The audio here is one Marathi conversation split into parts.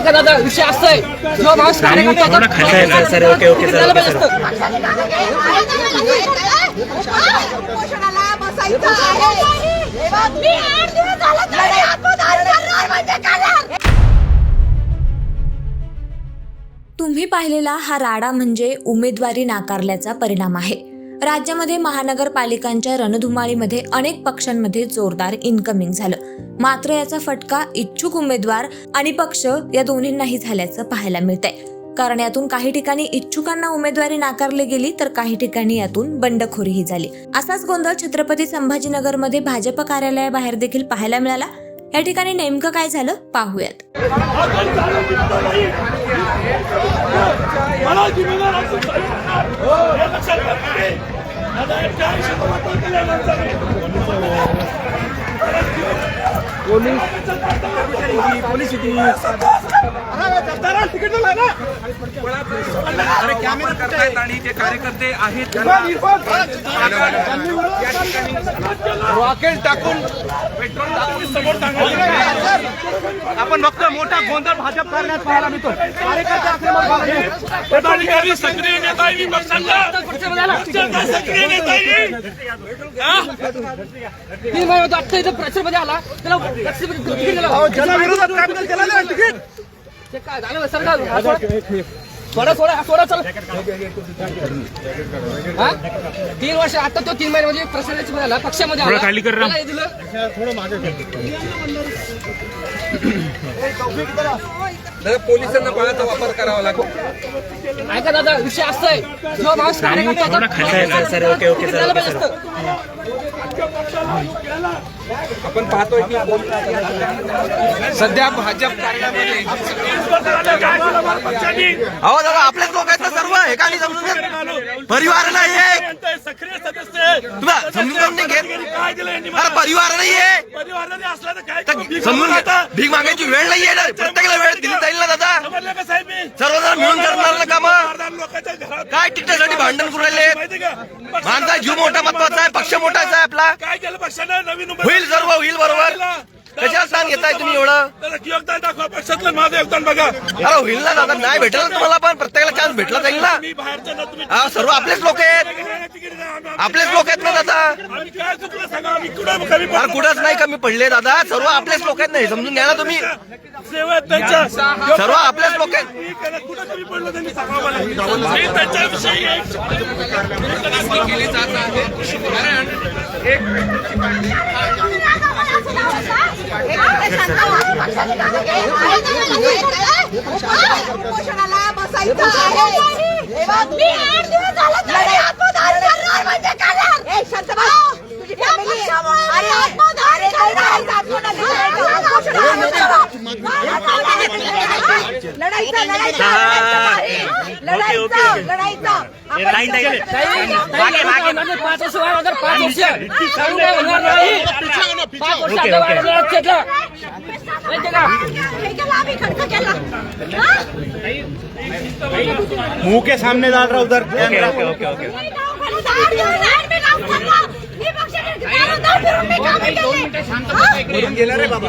ऐका दादा विषय असा आहे जो माणूस कार्यकर्ता होता, थोडं खाली आहे, sir, sir, okay, okay, sir, त्याला ओके, पाहिजे सर. असतं. उपोषणाला बसायचं आहे. मी आठ दिवस झालं तरी आत्मदान करणार करणार. तुम्ही पाहिलेला हा राडा म्हणजे उमेदवारी नाकारल्याचा परिणाम आहे राज्यामध्ये महानगरपालिकांच्या रणधुमाळीमध्ये अनेक पक्षांमध्ये जोरदार इन्कमिंग झालं. मात्र याचा फटका इच्छुक उमेदवार आणि पक्ष या दोन्हींनाही झाल्याचं पाहायला मिळतंय. कारण यातून काही ठिकाणी इच्छुकांना उमेदवारी नाकारली गेली तर काही ठिकाणी यातून बंडखोरीही झाली. असाच गोंधळ छत्रपती संभाजीनगरमध्ये भाजप कार्यालयाबाहेर देखील पाहायला मिळाला. या ठिकाणी नेमकं काय झालं पाहूयात. हो मला जिम्मेदार असून हे लक्षात घ्या. पोलीस एक जरा तिकीट ना? करतायत आणि जे कार्यकर्ते आहेत रॉकेट टाकून पेट्रोल टाकून समोर. आपण फक्त मोठा गोंधळ भाजप करण्यात पाहायला मिळतो. कार्यकर्ते आक्रमक सक्रिय नेता सक्रिय नेता हा? तीन महिने होतो, आत्ता इथं प्रेशरमध्ये आला. त्याला विरोधात काम केलं तिकीट. ते काय झालं सर का सोडा. सोडा सोडा सोडा चल हा? तीन वर्ष आता तो तीन महिने म्हणजे प्रशासनाच्या मध्ये आला पक्षामध्ये आला खाली कर, राम. त्याला हे दिलं दादा, पोलिसांना बळाचा वापर करावा लागतो ऐका दादा विषय असा आहे जो माणूस कार्यकर्ता होता, थोडं खाली आहे, sir, sir, okay, okay, sir, त्याला ओके, पाहिजे सर. असतं. आपण पाहतोय की सध्या भाजप कार्यालयामध्ये अहो दादा आपलेच लोक आहेत ना सर्व? हे काय नाही समजून घेत? परिवार नाही आहे. सक्रिय सदस्य समजून काय दिलं? परिवार नाही आहे. समजून. भीक मागायची वेळ नाही आहे प्रत्येकाला वेळ दिली जाईल ना दादा? सर्वजण मिळून करणार ना काम? लोकांच्या घरात काय तिकट्यासाठी भांडण करू राहिले माहिती का? माणसा जीव मोठा महत्त्वाचा आहे पक्ष मोठाचा आहे आपला. काय केलं पक्षानं? नवीन उमेदवार होईल सर्व होईल बरोबर. कशाला स्थान घेताय तुम्ही एवढं योगदान दाखवा पक्षातलं माझं योगदान बघा अरे होईल ना दादा नाही भेटेल ना तुम्हाला पण प्रत्येकाला चान्स भेटला जाईल ना मी बाहेरचं ना तुम्ही हा सर्व आपलेच लोक आहेत आपलेच लोक आहेत ना दादा आम्ही काय चुकलं सांगा आम्ही कुठं कमी अरे कुठंच नाही कमी पडले दादा सर्व आपलेच लोक आहेत ना हे समजून घ्या ना तुम्ही सेवा आहेत त्यांच्या सर्व आपलेच लोक आहेत मी केलं, कुठं कमी पडलं त्यांनी सांगा मला मी त्यांच्याविषयी एक केली जात आहे कारण उपोषणाला बसायचं आहे. मी आठ दिवस झालं तरी आत्मदान करणार म्हणजे करणार. ए, शांत बस. तुझी family. अरे, आत्मदान करणार. उपोषणाला बसायचं. लढायचं लढायचं लढायचं लढायचं लढायचं आपण मागे, मागे, मागे पाच वर्ष वाया नंतर पाच वर्ष सांगू काय होणार नाही पाच वर्ष आता वाया नंतर लक्षात घ्या. माहितीये का हे केलं आम्ही खर्च केला हा? मुंह के सामने डाल रहा उधर ओके ओके ओके ओके मी दवाखान्यात आठ दिवस आहे, मी काम करणार. मी पक्षाने दारोदार फिरून मी कामं केली. हा? गेला रे बाबा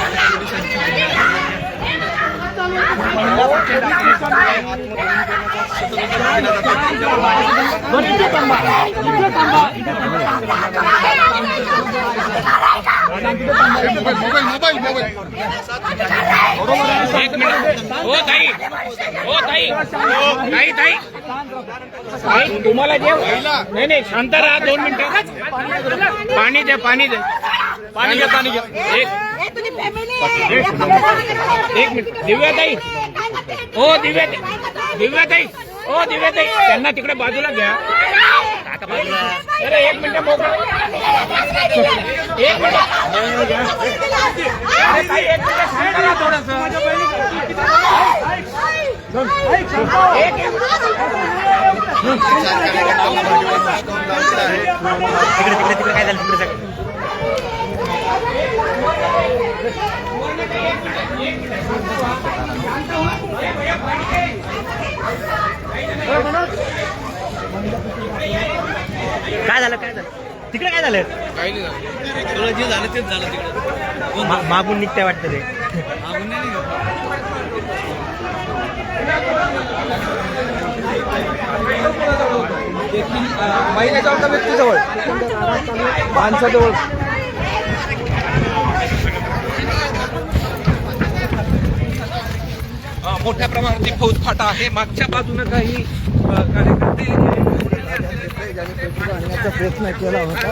एक मिनिट. हो ताई. हो ताई. ताई ताई. ताई तुम्हाला जे नाही नाही शांत राहा दोन मिनिटं. पाणी द्या पाणी द्या पाणी घ्या पाणी घ्या एक. एक मिनिट. दिव्याताई. हो दिव्या दिव्याताई. ओ दिव्याताई. त्यांना तिकडे बाजूला घ्या. अरे एक मिनिट मोकळा. एक मिनिट. थोडस. तिकडे तिकडे तिकडे काय झालं? तिकडे सगळं काय झालं काय झालं? तिकडे काय झालं? काही नाही झालं. जे झालं तेच झालं तिकडे. मागून निघते वाटतं ते. महिन्याच्या एका व्यक्तीजवळ माणसाजवळ मोठ्या प्रमाणात फौज फाटा आहे. मागच्या बाजूने काही अ, कार्यकर्ते प्रयत्न केला होता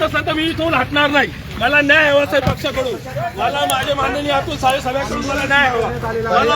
तसं तर मी इथून हटणार नाही. मला न्याय हवा साहेब पक्षाकडून. मला माझे माननीय अतुल साहेब सगळ्याकडून मला न्याय हवा. मला